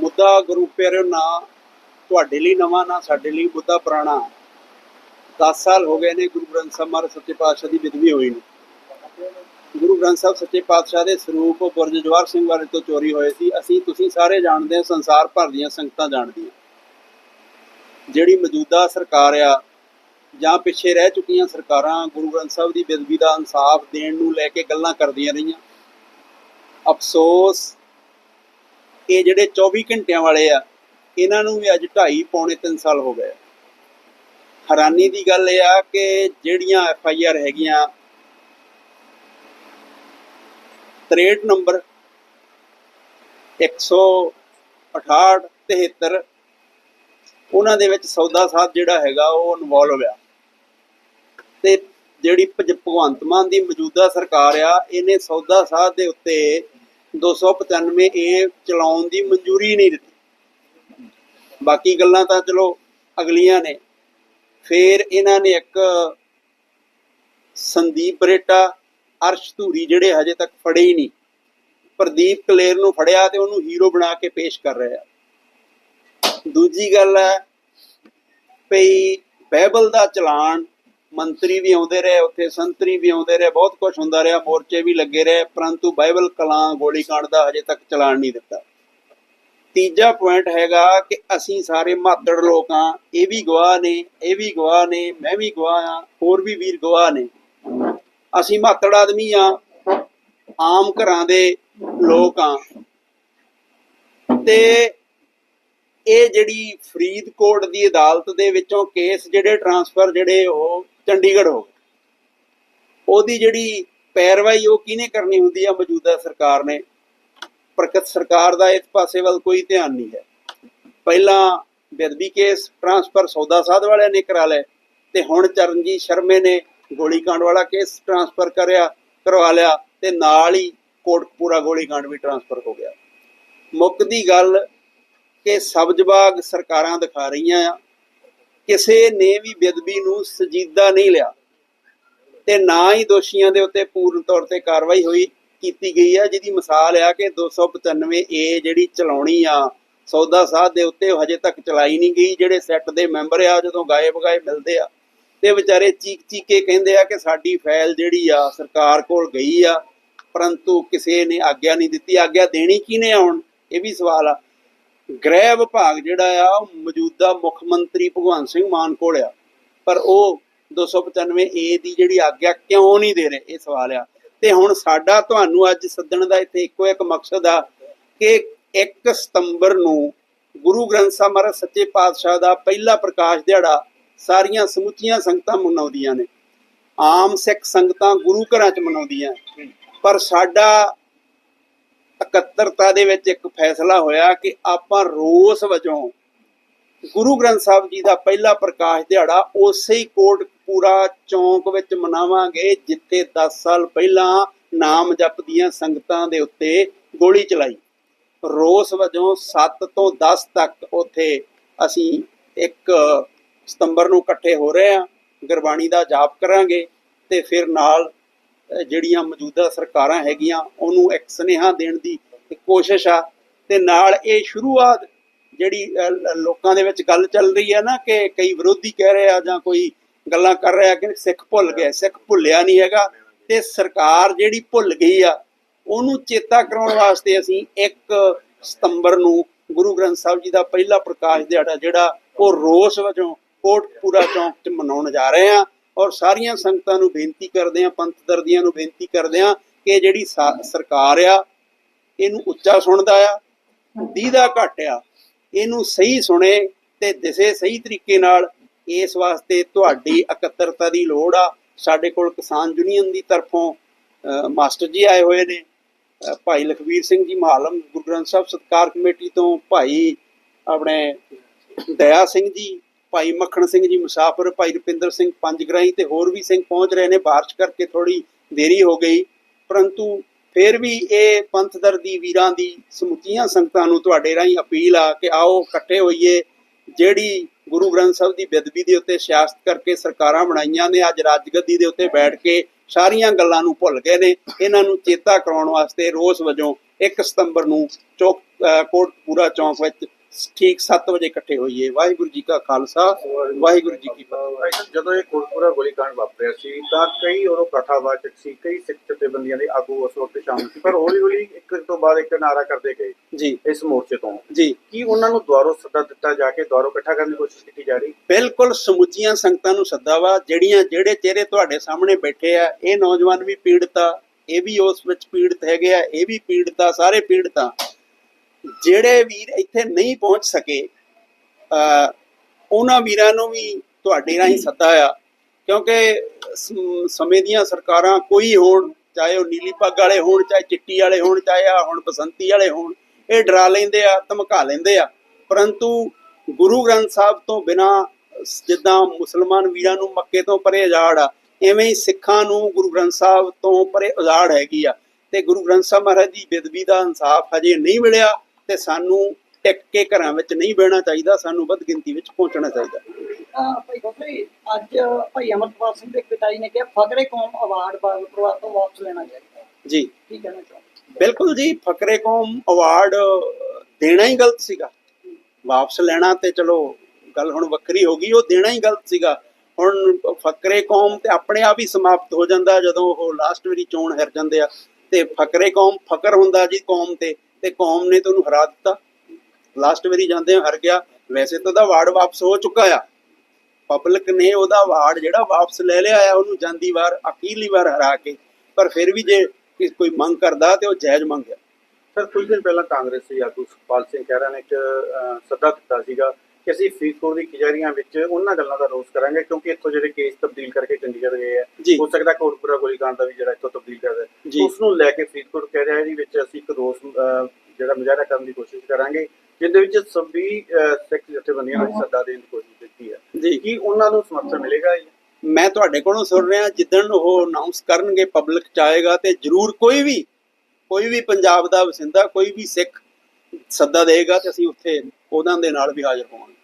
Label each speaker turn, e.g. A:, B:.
A: ਮੁੱਦਾ ਗੁਰੂ ਪਿਆਰਿਓ, ਨਾ ਤੁਹਾਡੇ ਲਈ ਨਵਾਂ, ਨਾ ਸਾਡੇ ਲਈ ਮੁੱਦਾ ਪੁਰਾਣਾ। 10 ਸਾਲ ਹੋ ਗਏ ਨੇ ਗੁਰੂ ਗ੍ਰੰਥ ਸਾਹਿਬ ਮਹਾਰਾਜ ਸੱਚੇ ਪਾਤਸ਼ਾਹ ਦੀ ਬਿਦਵੀ ਹੋਈ ਨੂੰ। ਗੁਰੂ ਗ੍ਰੰਥ ਸਾਹਿਬ ਸੱਚੇ ਪਾਤਸ਼ਾਹ ਦੇ ਸਰੂਪ ਬੁਰਜ ਜਵਾਹਰ ਸਿੰਘ ਵਾਲੇ ਤੋਂ ਚੋਰੀ ਹੋਏ ਸੀ। ਅਸੀਂ, ਤੁਸੀਂ ਸਾਰੇ ਜਾਣਦੇ ਹਾਂ, ਸੰਸਾਰ ਭਰ ਦੀਆਂ ਸੰਗਤਾਂ ਜਾਣਦੀਆਂ ਜਿਹੜੀ ਮੌਜੂਦਾ ਸਰਕਾਰ ਆ, ਜਾਂ ਪਿੱਛੇ ਰਹਿ ਚੁੱਕੀਆਂ ਸਰਕਾਰਾਂ, ਗੁਰੂ ਗ੍ਰੰਥ ਸਾਹਿਬ ਦੀ ਬੇਦਬੀ ਦਾ ਇਨਸਾਫ ਦੇਣ ਨੂੰ ਲੈ ਕੇ ਗੱਲਾਂ ਕਰਦੀਆਂ ਰਹੀਆਂ। ਅਫਸੋਸ ਇਹ ਜਿਹੜੇ 24 ਘੰਟਿਆਂ ਵਾਲੇ ਆ, ਇਹਨਾਂ ਨੂੰ ਵੀ ਅੱਜ 2.5 ਪੌਣੇ 3 ਸਾਲ ਹੋ ਗਏ ਹੈਰਾਨੀ ਦੀ ਗੱਲ ਇਹ ਆ ਕਿ ਜਿਹੜੀਆਂ ਐਫ ਆਈ ਆਰ ਹੈਗੀਆਂ 63 ਨੰਬਰ 168 73 ਉਹਨਾਂ ਦੇ ਵਿੱਚ ਸੌਦਾ ਸਾਧ ਜਿਹੜਾ ਹੈਗਾ ਉਹ ਇਨਵੋਲਵ ਆ ਤੇ ਜਿਹੜੀ ਭਗਵੰਤ ਮਾਨ ਦੀ ਮੌਜੂਦਾ ਸਰਕਾਰ ਆ, ਇਹਨੇ ਸੌਦਾ ਸਾਧ ਦੇ ਉੱਤੇ 295 ਏ ਚਲਾਉਣ ਦੀ ਮਨਜ਼ੂਰੀ ਨਹੀਂ ਦਿੱਤੀ। ਬਾਕੀ ਗੱਲਾਂ ਤਾਂ ਚਲੋ ਅਗਲੀਆਂ ਨੇ। ਫਿਰ ਇਹਨਾਂ ਨੇ ਇੱਕ ਸੰਦੀਪ ਬਰੇਟਾ ਅਰਸ਼ ਧੂਰੀ ਜਿਹੜੇ ਹਜੇ ਤੱਕ ਫੜੇ ਹੀ ਨਹੀਂ। ਪ੍ਰਦੀਪ ਕਲੇਰ ਨੂੰ ਫੜਿਆ ਤੇ ਉਹਨੂੰ ਹੀਰੋ ਬਣਾ ਕੇ ਪੇਸ਼ ਕਰ ਰਿਹਾ ਦੂਜੀ ਗੱਲ ਹੈ, ਭਈ ਬਾਈਬਲ ਦਾ ਚਲਾਨ ਮੰਤਰੀ ਵੀ ਆਉਂਦੇ ਰਹੇ, ਉੱਥੇ ਸੰਤਰੀ ਵੀ ਆਉਂਦੇ ਰਹੇ, ਬਹੁਤ ਕੁਝ ਹੁੰਦਾ ਰਿਹਾ, ਮੋਰਚੇ ਵੀ ਲੱਗੇ ਰਹੇ, ਪਰੰਤੂ ਬਾਈਬਲ ਕਲਾਂ ਗੋਲੀकांड ਦਾ ਹਜੇ ਤੱਕ ਚਲਾਨ ਨਹੀਂ ਦਿੱਤਾ। ਤੀਜਾ ਪੁਆਇੰਟ ਹੈਗਾ ਕਿ ਅਸੀਂ ਸਾਰੇ ਮਾਤੜ ਲੋਕ ਆ ਇਹ ਵੀ ਗਵਾਹ ਨੇ, ਇਹ ਵੀ ਗਵਾਹ ਨੇ, ਮੈਂ ਵੀ ਗਵਾਹ ਆ ਹੋਰ ਵੀ ਵੀਰ ਗਵਾਹ ਨੇ। ਅਸੀਂ ਮਾਤੜ ਆਦਮੀ ਆ ਆਮ ਘਰਾਂ ਦੇ ਲੋਕ ਆ ਤੇ ਇਹ ਜਿਹੜੀ ਫਰੀਦਕੋਟ ਦੀ ਅਦਾਲਤ ਦੇ ਵਿੱਚੋਂ ਕੇਸ ਜਿਹੜੇ ਟਰਾਂਸਫਰ ਜਿਹੜੇ ਉਹ ਚੰਡੀਗੜ੍ਹ ਹੋ ਉਹਦੀ ਜਿਹੜੀ ਪੈਰਵਾਈ ਉਹ ਕਿਹਨੇ ਕਰਨੀ ਹੁੰਦੀ ਆ? ਮੌਜੂਦਾ ਸਰਕਾਰ ਨੇ। ਪ੍ਰਕਤ ਸਰਕਾਰ ਦਾ ਇਸ ਪਾਸੇ ਵੱਲ ਕੋਈ ਧਿਆਨ ਨਹੀਂ ਹੈ। ਪਹਿਲਾਂ ਬੇਦਬੀ ਕੇਸ ਟ੍ਰਾਂਸਫਰ ਸੌਦਾ ਸਾਧ ਵਾਲਿਆਂ ਨੇ ਕਰਾ ਲਿਆ ਤੇ ਹੁਣ ਚਰਨਜੀਤ ਸ਼ਰਮੇ ਨੇ ਗੋਲੀकांड ਵਾਲਾ ਕੇਸ ਟ੍ਰਾਂਸਫਰ ਕਰਿਆ, ਕਰਵਾ ਲਿਆ ਤੇ ਨਾਲ ਹੀ ਕੋਟਪੂਰਾ ਗੋਲੀकांड ਵੀ ਟ੍ਰਾਂਸਫਰ ਹੋ ਗਿਆ। ਮੁੱਖ ਦੀ ਗੱਲ ਕਿ ਸਬਜਬਾਗ ਸਰਕਾਰਾਂ ਦਿਖਾ ਰਹੀਆਂ ਆ। ਕਿਸੇ ਨੇ ਵੀ ਬੇਦਬੀ ਨੂੰ ਸਜੀਦਾ ਨਹੀਂ ਲਿਆ ਤੇ ਨਾ ਹੀ ਦੋਸ਼ੀਆਂ ਦੇ ਉੱਤੇ ਪੂਰਨ ਤੌਰ ਤੇ ਕਾਰਵਾਈ ਹੋਈ, ਕੀਤੀ ਗਈ ਆ ਜਿਹਦੀ ਮਿਸਾਲ ਆ ਕਿ 295 ਏ ਜਿਹੜੀ ਚਲਾਉਣੀ ਆ, ਸੌਦਾ ਸਾਧ ਦੇ ਉੱਤੇ ਹਜੇ ਤੱਕ ਚਲਾਈ ਨਹੀਂ ਗਈ, ਜਿਹੜੇ ਸੈੱਟ ਦੇ ਮੈਂਬਰ ਆ, ਜਦੋਂ ਗਾਏ ਬਗਾਏ ਮਿਲਦੇ ਆ, ਤੇ ਵਿਚਾਰੇ ਚੀਕ ਚੀਕ ਕੇ ਕਹਿੰਦੇ ਆ ਕਿ ਸਾਡੀ ਫਾਈਲ ਜਿਹੜੀ ਆ ਸਰਕਾਰ ਕੋਲ ਗਈ ਆ, ਪਰੰਤੂ ਕਿਸੇ ਨੇ ਆਗਿਆ ਨਹੀਂ ਦਿੱਤੀ, ਆਗਿਆ ਦੇਣੀ ਕਿਹਨੇ ਆ ਇਹ ਵੀ ਸਵਾਲ ਆ। ਗ੍ਰਹਿ ਵਿਭਾਗ ਜਿਹੜਾ ਆ ਮੌਜੂਦਾ ਮੁੱਖ ਮੰਤਰੀ ਭਗਵੰਤ ਸਿੰਘ ਮਾਨ ਕੋਲ ਆ। ਪਰ ਉਹ 295 ਏ ਦੀ ਜਿਹੜੀ ਆਗਿਆ ਕਿਉਂ ਨਹੀਂ ਦੇ ਰਹੇ? ਇਹ ਸਵਾਲ ਆ। ਤੇ ਹੁਣ ਸਾਡਾ ਤੁਹਾਨੂੰ ਅੱਜ ਸੱਦਣ ਦਾ ਇੱਥੇ ਇੱਕੋ ਇੱਕ ਮਕਸਦ ਆ ਕਿ 1 ਸਤੰਬਰ ਨੂੰ ਗੁਰੂ ਗ੍ਰੰਥ ਸਾਹਿਬ ਮਹਾਰਾਜ ਸੱਚੇ ਪਾਤਸ਼ਾਹ ਦਾ ਪਹਿਲਾ ਪ੍ਰਕਾਸ਼ ਦਿਹਾੜਾ ਸਾਰੀਆਂ ਸਮੁੱਚੀਆਂ ਸੰਗਤਾਂ ਮਨਾਉਂਦੀਆਂ ਨੇ। ਆਮ ਸਿੱਖ ਸੰਗਤਾਂ ਗੁਰੂ ਘਰਾਂ 'ਚ ਮਨਾਉਂਦੀਆਂ। ਪਰ ਸਾਡਾ ਇਕੱਤਰਤਾ ਦੇ ਵਿੱਚ ਇੱਕ ਫੈਸਲਾ ਹੋਇਆ ਕਿ ਆਪਾਂ ਰੋਸ ਵਜੋਂ ਗੁਰੂ ਗ੍ਰੰਥ ਸਾਹਿਬ ਜੀ ਦਾ ਪਹਿਲਾ ਪ੍ਰਕਾਸ਼ ਦਿਹਾੜਾ ਉਸੇ ਹੀ ਕੋਟਪੂਰਾ ਚੌਂਕ ਵਿੱਚ ਮਨਾਵਾਂਗੇ, ਜਿੱਥੇ 10 ਸਾਲ ਪਹਿਲਾਂ ਨਾਮ ਜਪਦੀਆਂ ਸੰਗਤਾਂ ਦੇ ਉੱਤੇ ਗੋਲੀ ਚਲਾਈ। ਰੋਸ ਵਜੋਂ 7 ਤੋਂ 10 ਤੱਕ ਉੱਥੇ ਅਸੀਂ 1 ਸਤੰਬਰ ਨੂੰ ਇਕੱਠੇ ਹੋ ਰਹੇ ਹਾਂ, ਗੁਰਬਾਣੀ ਦਾ ਜਾਪ ਕਰਾਂਗੇ ਤੇ ਫਿਰ ਨਾਲ ਜਿਹੜੀਆਂ ਮੌਜੂਦਾ ਸਰਕਾਰਾਂ ਹੈਗੀਆਂ, ਉਹਨੂੰ ਇੱਕ ਸੁਨੇਹਾ ਦੇਣ ਦੀ ਕੋਸ਼ਿਸ਼ ਆ। ਤੇ ਨਾਲ ਇਹ ਸ਼ੁਰੂਆਤ ਜਿਹੜੀ ਲੋਕਾਂ ਦੇ ਵਿੱਚ ਗੱਲ ਚੱਲ ਰਹੀ ਹੈ ਨਾ ਕਿ ਕਈ ਵਿਰੋਧੀ ਕਹਿ ਰਹੇ ਆ ਜਾਂ ਕੋਈ ਗੱਲਾਂ ਕਰ ਰਿਹਾ ਕਿ ਸਿੱਖ ਭੁੱਲ ਗਏ, ਸਿੱਖ ਭੁੱਲਿਆ ਨਹੀਂ ਹੈਗਾ। ਤੇ ਸਰਕਾਰ ਜਿਹੜੀ ਭੁੱਲ ਗਈ ਆ, ਉਹਨੂੰ ਚੇਤਾ ਕਰਾਉਣ ਵਾਸਤੇ ਅਸੀਂ 1 ਸਤੰਬਰ ਨੂੰ ਗੁਰੂ ਗ੍ਰੰਥ ਸਾਹਿਬ ਜੀ ਦਾ ਪਹਿਲਾ ਪ੍ਰਕਾਸ਼ ਦਿਹਾੜਾ ਜਿਹੜਾ ਉਹ ਰੋਸ ਵਜੋਂ ਕੋਟਪੂਰਾ ਚੌਂਕ 'ਚ ਮਨਾਉਣ ਜਾ ਰਹੇ ਹਾਂ। ਔਰ ਸਾਰੀਆਂ ਸੰਗਤਾਂ ਨੂੰ ਬੇਨਤੀ ਕਰਦੇ ਹਾਂ, ਪੰਥ ਦਰਦੀਆਂ ਨੂੰ ਬੇਨਤੀ ਕਰਦੇ ਹਾਂ ਕਿ ਜਿਹੜੀ ਸਰਕਾਰ ਆ, ਇਹਨੂੰ ਉੱਚਾ ਸੁਣਦਾ ਆ, ਦੀਦਾ ਘੱਟ ਆ, ਇਹਨੂੰ ਸਹੀ ਸੁਣੇ ਤੇ ਦਿਸੇ ਸਹੀ ਤਰੀਕੇ ਨਾਲ, ਇਸ ਵਾਸਤੇ ਤੁਹਾਡੀ ਇਕੱਤਰਤਾ ਦੀ ਲੋੜ ਆ। ਸਾਡੇ ਕੋਲ ਕਿਸਾਨ ਯੂਨੀਅਨ ਦੀ ਤਰਫੋਂ ਮਾਸਟਰ ਜੀ ਆਏ ਹੋਏ ਨੇ ਭਾਈ ਲਖਵੀਰ ਸਿੰਘ ਜੀ ਮਹਾਲਮ, ਗੁਰੂ ਗ੍ਰੰਥ ਸਾਹਿਬ ਸਤਕਾਰ ਕਮੇਟੀ ਤੋਂ ਭਾਈ ਆਪਣੇ ਦਇਆ ਸਿੰਘ ਜੀ ਭਾਈ ਮੱਖਣ ਸਿੰਘ ਜੀ ਮੁਸਾਫਰ, ਭਾਈ ਰੁਪਿੰਦਰ ਸਿੰਘ ਪੰਜਗਰਾਈ ਤੇ ਹੋਰ ਵੀ ਸਿੰਘ ਪਹੁੰਚ ਰਹੇ ਨੇ, ਬਾਰਿਸ਼ ਕਰਕੇ ਥੋੜੀ ਦੇਰੀ ਹੋ ਗਈ। ਪਰੰਤੂ ਫਿਰ ਵੀ ਇਹ ਪੰਥ ਦਰਦੀ ਵੀਰਾਂ ਦੀ ਸਮੁੱਚੀਆਂ ਸੰਗਤਾਂ ਨੂੰ ਤੁਹਾਡੇ ਰਾਹੀਂ ਅਪੀਲ ਆ ਕਿ ਆਓ ਇਕੱਠੇ ਹੋਈਏ। ਜਿਹੜੀ ਗੁਰੂ ਗ੍ਰੰਥ ਸਾਹਿਬ ਦੀ ਬੇਦਬੀ ਦੇ ਉੱਤੇ ਸਿਆਸਤ ਕਰਕੇ ਸਰਕਾਰਾਂ ਬਣਾਈਆਂ ਨੇ, ਅੱਜ ਰਾਜਗੱਦੀ ਦੇ ਉੱਤੇ ਬੈਠ ਕੇ ਸਾਰੀਆਂ ਗੱਲਾਂ ਨੂੰ ਭੁੱਲ ਗਏ ਨੇ। ਇਹਨਾਂ ਨੂੰ ਚੇਤਾ ਕਰਾਉਣ ਵਾਸਤੇ ਰੋਸ ਵਜੋਂ 1 ਸਤੰਬਰ ਨੂੰ ਚੌਕ, ਅਹ ਕੋਟਪੂਰਾ ਚੌਂਕ ਵਿੱਚ ਠੀਕ 7 ਵਜੇ ਇਕੱਠੇ ਹੋਈਏ। ਵਾਹਿਗੁਰੂ ਜੀ ਕਾ ਖਾਲਸਾ ਵਾਹਿਗੁਰੂ ਜੀ ਕੀ ਫਤਿਹ।
B: ਜਦੋਂ ਇਹ ਕੋਟਪੂਰਾ ਗੋਲੀकांड ਵਾਪਰਿਆ ਸੀ ਤਾਂ ਕਈ ਉਦੋਂ ਕਥਾਵਾਚਕ ਸੀ ਕਈ ਸਿੱਖ ਜਥੇਬੰਦੀਆਂ ਦੇ ਆਗੂ ਉਸ ਵਕਤ ਸ਼ਾਮਲ ਸੀ ਪਰ ਹੌਲੀ ਹੌਲੀ ਇੱਕ ਤੋਂ ਬਾਅਦ ਇੱਕ ਨਾਰਾ ਕਰਦੇ ਗਏ
A: ਜੀ।
B: ਇਸ ਮੋਰਚੇ ਤੋਂ।
A: ਜੀ।
B: ਕੀ ਉਹਨਾਂ ਨੂੰ ਦੁਆਰੋਂ ਸੱਦਾ ਦਿੱਤਾ ਜਾ ਕੇ ਦੁਆਰੋਂ ਇਕੱਠਾ ਕਰਨ ਦੀ ਕੋਸ਼ਿਸ਼ ਕੀਤੀ ਜਾ ਰਹੀ?
A: ਬਿਲਕੁਲ ਸਮੁੱਚੀਆਂ ਸੰਗਤਾਂ ਨੂੰ ਸੱਦਾ ਵਾ ਜਿਹੜੀਆਂ ਜਿਹੜੇ ਚਿਹਰੇ ਤੁਹਾਡੇ ਸਾਹਮਣੇ ਬੈਠੇ ਆ ਇਹ ਨੌਜਵਾਨ ਵੀ ਪੀੜਤ ਇਹ ਵੀ ਉਸ ਵਿੱਚ ਪੀੜਤ ਹੈਗੇ ਆ ਇਹ ਵੀ ਪੀੜਤ ਸਾਰੇ ਪੀੜਤ ਜਿਹੜੇ ਵੀਰ ਇੱਥੇ ਨਹੀਂ ਪਹੁੰਚ ਸਕੇ ਅ ਉਹਨਾਂ ਵੀਰਾਂ ਨੂੰ ਵੀ ਤੁਹਾਡੇ ਰਾਹੀਂ ਸੱਦਾ ਆ। ਕਿਉਂਕਿ ਸਮੇਂ ਦੀਆਂ ਸਰਕਾਰਾਂ ਕੋਈ ਹੋਣ, ਚਾਹੇ ਉਹ ਨੀਲੀ ਪੱਗ ਵਾਲੇ ਹੋਣ, ਚਾਹੇ ਚਿੱਟੀ ਵਾਲੇ ਹੋਣ, ਚਾਹੇ ਆ ਹੁਣ ਬਸੰਤੀ ਵਾਲੇ ਹੋਣ, ਇਹ ਡਰਾ ਲੈਂਦੇ ਆ, ਧਮਕਾ ਲੈਂਦੇ ਆ। ਪਰੰਤੂ ਗੁਰੂ ਗ੍ਰੰਥ ਸਾਹਿਬ ਤੋਂ ਬਿਨਾ ਜਿੱਦਾਂ ਮੁਸਲਮਾਨ ਵੀਰਾਂ ਨੂੰ ਮੱਕੇ ਤੋਂ ਪਰੇ ਉਜਾੜ ਆ, ਐਵੇਂ ਹੀ ਸਿੱਖਾਂ ਨੂੰ ਗੁਰੂ ਗ੍ਰੰਥ ਸਾਹਿਬ ਤੋਂ ਪਰੇ ਉਜਾੜ ਹੈਗੀ ਆ। ਤੇ ਗੁਰੂ ਗ੍ਰੰਥ ਸਾਹਿਬ ਮਹਾਰਾਜ ਦੀ ਬੇਦਬੀ ਦਾ ਇਨਸਾਫ ਹਜੇ ਨਹੀਂ ਮਿਲਿਆ। ਤੇ ਸਾਨੂੰ ਟਿਕ ਕੇ ਘਰਾਂ ਵਿੱਚ ਨਹੀਂ ਬਹਿਣਾ ਚਾਹੀਦਾ ਸਾਨੂੰ ਵੱਧ ਗਿਣਤੀ ਵਿੱਚ ਪਹੁੰਚਣਾ ਚਾਹੀਦਾ।
C: ਅਹ ਭਾਈ ਗੋਪੀ ਅੱਜ ਭਾਈ ਅਮਰਪਾਲ ਸਿੰਘ ਦੇ ਪਿਤਾ ਜੀ ਨੇ ਕਿਹਾ ਫਕਰੇ ਕੌਮ ਅਵਾਰਡ ਬਾਬਰ ਪਰਿਵਾਰ ਤੋਂ ਵਾਪਸ ਲੈਣਾ ਚਾਹੀਦਾ।
A: ਜੀ।
C: ਕੀ ਕਹਿਣਾ ਚਾਹੁੰਦੇ
A: ਬਿਲਕੁਲ ਜੀ ਫਕਰੇ ਕੌਮ ਅਵਾਰਡ ਦੇਣਾ ਹੀ ਗਲਤ ਸੀਗਾ। ਵਾਪਸ ਲੈਣਾ ਤੇ ਚਲੋ ਗੱਲ ਹੁਣ ਵੱਖਰੀ ਹੋ ਗਈ ਉਹ ਦੇਣਾ ਹੀ ਗਲਤ ਸੀਗਾ। ਹੁਣ ਫਕਰੇ ਕੌਮ ਤੇ ਆਪਣੇ ਆਪ ਹੀ ਸਮਾਪਤ ਹੋ ਜਾਂਦਾ ਜਦੋਂ ਉਹ ਲਾਸਟ ਵਾਰੀ ਚੋਣ ਹਾਰ ਜਾਂਦੇ ਆ। ਤੇ ਫਕਰੇ ਕੌਮ ਫਕਰ ਹੁੰਦਾ ਜੀ ਕੌਮ ਤੇ। ਤੇ ਕੌਮ ਨੇ ਤਾਂ ਉਹਨੂੰ ਹਰਾ ਦਿੱਤਾ। ਲਾਸਟ ਵਾਰੀ ਜਾਂਦੇ ਹਾਰ ਗਿਆ। ਵੈਸੇ ਤਾਂ ਉਹਦਾ ਅਵਾਰਡ ਵਾਪਸ ਹੋ ਚੁੱਕਾ ਆ। ਪਬਲਿਕ ਨੇ ਉਹਦਾ ਅਵਾਰਡ ਜਿਹੜਾ ਵਾਪਸ ਲੈ ਲਿਆ ਆ ਉਹਨੂੰ ਜਾਂਦੀ ਵਾਰ ਅਖੀਰਲੀ ਵਾਰ ਹਰਾ ਕੇ। ਪਰ ਫਿਰ ਵੀ ਜੇ ਕਿ ਕੋਈ ਮੰਗ ਕਰਦਾ ਤੇ ਉਹ ਜਾਇਜ਼ ਮੰਗ ਹੈ
B: ਸਰ ਕੁਝ ਦਿਨ ਪਹਿਲਾਂ ਕਾਂਗਰਸੀ ਆਗੂ ਸੁਖਪਾਲ ਸਿੰਘ ਖਹਿਰਾ ਨੇ ਇੱਕ ਅਹ, ਸੱਦਾ ਦਿੱਤਾ ਸੀਗਾ ਕਿ ਅਸੀਂ ਫਰੀਦਕੋਟ ਦੀ ਕਚਹਿਰੀਆਂ ਵਿੱਚ ਉਹਨਾਂ ਗੱਲਾਂ ਦਾ ਰੋਸ ਕਰਾਂਗੇ ਕਿਉਂਕਿ ਇੱਥੋਂ ਜਿਹੜੇ ਕੇਸ ਤਬਦੀਲ ਕਰਕੇ ਚੰਡੀਗੜ੍ਹ ਗਏ ਆ। ਹੋ ਸਕਦਾ ਕੋਟਪੂਰਾ ਗੋਲੀकांड ਦਾ ਵੀ ਜਿਹੜਾ ਇੱਥੋਂ ਤਬਦੀਲ ਕਰ
A: ਜੀ।
B: ਦੇ ਉਸ ਨੂੰ ਲੈ ਕੇ ਫਰੀਦਕੋਟ ਕਚਹਿਰੀ ਵਿੱਚ ਅਸੀਂ ਇੱਕ ਰੋਸ ਕਰਨ ਦੀ ਕੋਸ਼ਿਸ਼ ਕਰਾਂਗੇ ਜਿਹਦੇ ਵਿੱਚ ਸਭੀ ਸਿੱਖ ਜਥੇਬੰਦੀਆਂ ਨੂੰ ਸੱਦਾ ਦੇਣ ਦੀ ਕੋਸ਼ਿਸ਼ ਕੀਤੀ ਹੈ।
A: ਜੀ
B: ਕੀ ਉਹਨਾਂ ਨੂੰ ਸਮਰਥਨ ਮਿਲੇਗਾ ਜੀ?
A: ਮੈਂ ਤੁਹਾਡੇ ਕੋਲੋਂ ਸੁਣ ਰਿਹਾ ਜਿੱਦਣ ਉਹ ਅਨਾਉਂਸ ਕਰਨਗੇ ਪਬਲਿਕ ਚ ਆਏਗਾ ਤੇ ਜਰੂਰ ਕੋਈ ਵੀ ਕੋਈ ਵੀ ਪੰਜਾਬ ਦਾ ਵਸਿੰਦਾ ਕੋਈ ਵੀ ਸਿੱਖ ਸੱਦਾ ਦੇਗਾ ਤੇ ਅਸੀਂ ਉੱਥੇ ਉਹਨਾਂ ਦੇ ਨਾਲ ਵੀ ਹਾਜ਼ਰ ਹੋਵਾਂਗੇ।